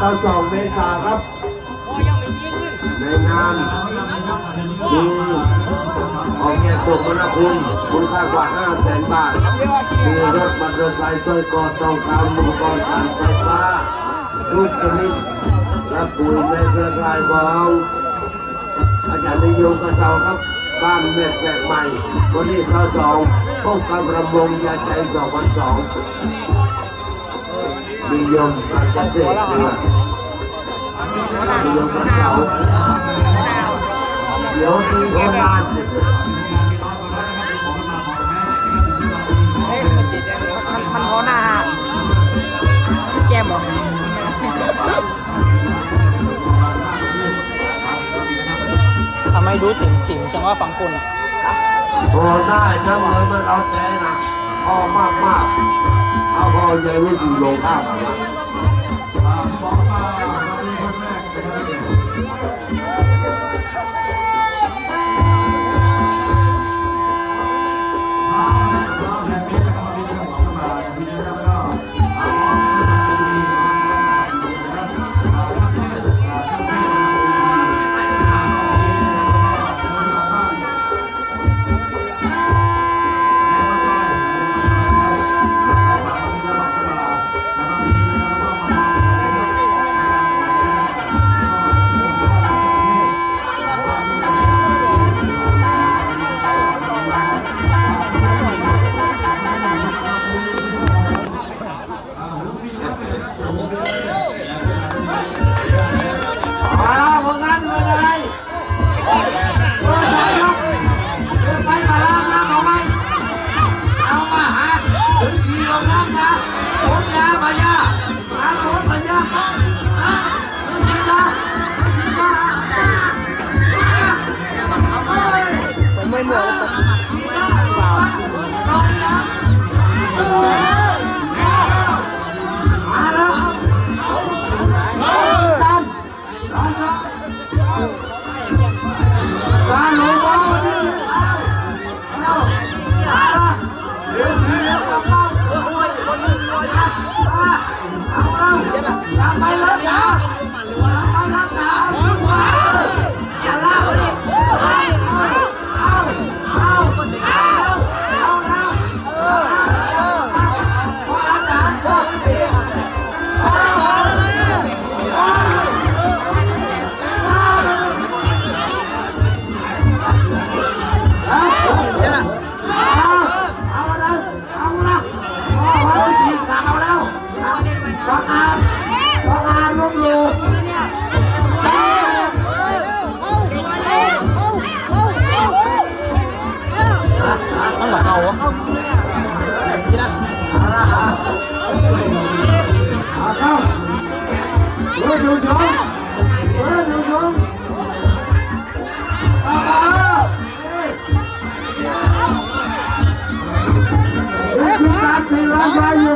เก้าสองเมษาครับ ในงานมีออกเงินส่งมรคุณคุณค่ากว่า5แสนบาท มีรถมอเตอร์ไซค์สร้อยคอทองคำอุปกรณ์การไฟฟ้าทุกชนิดและปุ๋ยในเครือข่ายของอาจารย์นิยมกระเซาครับบ้านเม็ดแปลกใหม่วันนี้เข้าสองพบกับระมงยาใจสองวันสอง นิยมการเกษตรเรือนิยมกระเซาเดี๋ยวที่โคราชมันมันพอหน้าฮะสแกมเหรอทำไมรู้ติ่มติ่มจังว่าฟังคนอะพอได้นะเหมือนมันเอาใจนะ พอมากมากๆเอาพอใจรู้สึกลงภาพนะา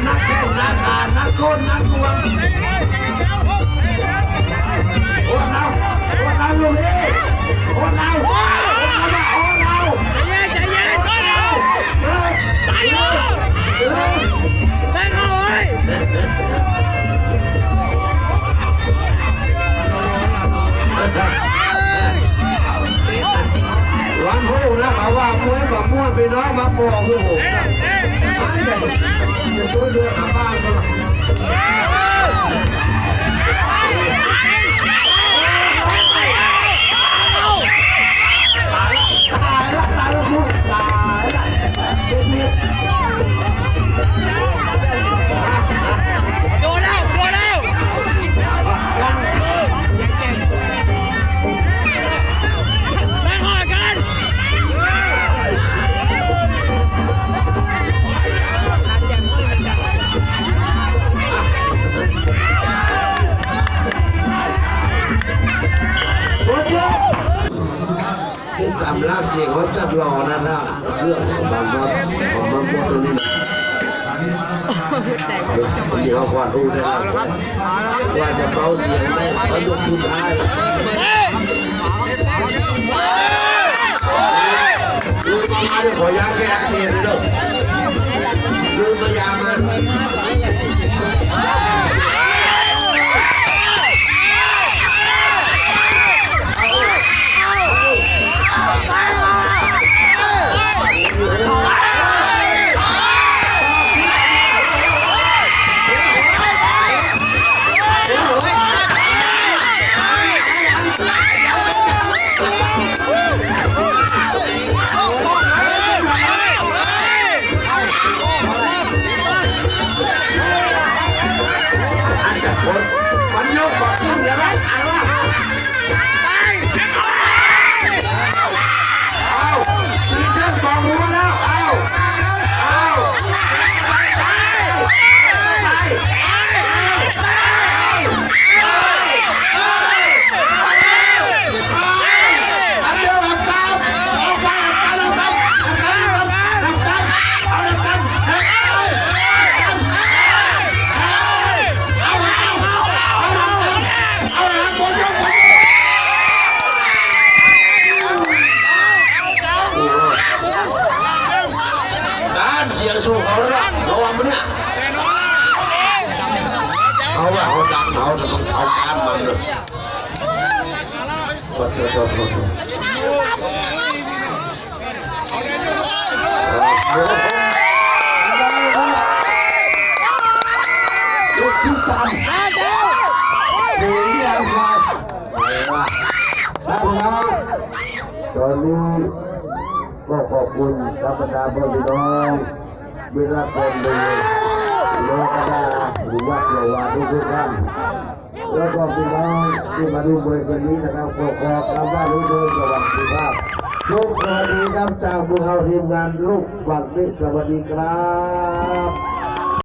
narco, narco, narco, narco. าว่ามวยบอกมวยไปน้องมาบอกคือผมอะไยแบบนี้ตัวเดือดบ้านเขาตายละตายละคุณตายละ ว่าจะเบาเสียงได้เขายกทุนได้ดูมามาขอยาแก้อักเสบเลยเด้อดูมายามา เขาดันเขาแต่ต้องเอาการมันเลยโทษโทษโทษโทษโทษลูกที่สามดูที่เราทำท่านน้องตอนนี้ก็ขอบคุณธรรมดาพ่อพี่น้องเวลาคนดูโลกดาหรือวัดหรือว่าทุกทุกท่าน แล้วก็พี่น้องที่มาดูบริเวณนี้นะครับขอขอบคำว่ารู้โดยสวัสดีครับทุกสวัสดีครับจากพวกเราทีมงานลูกฝั่งนี้สวัสดีครับ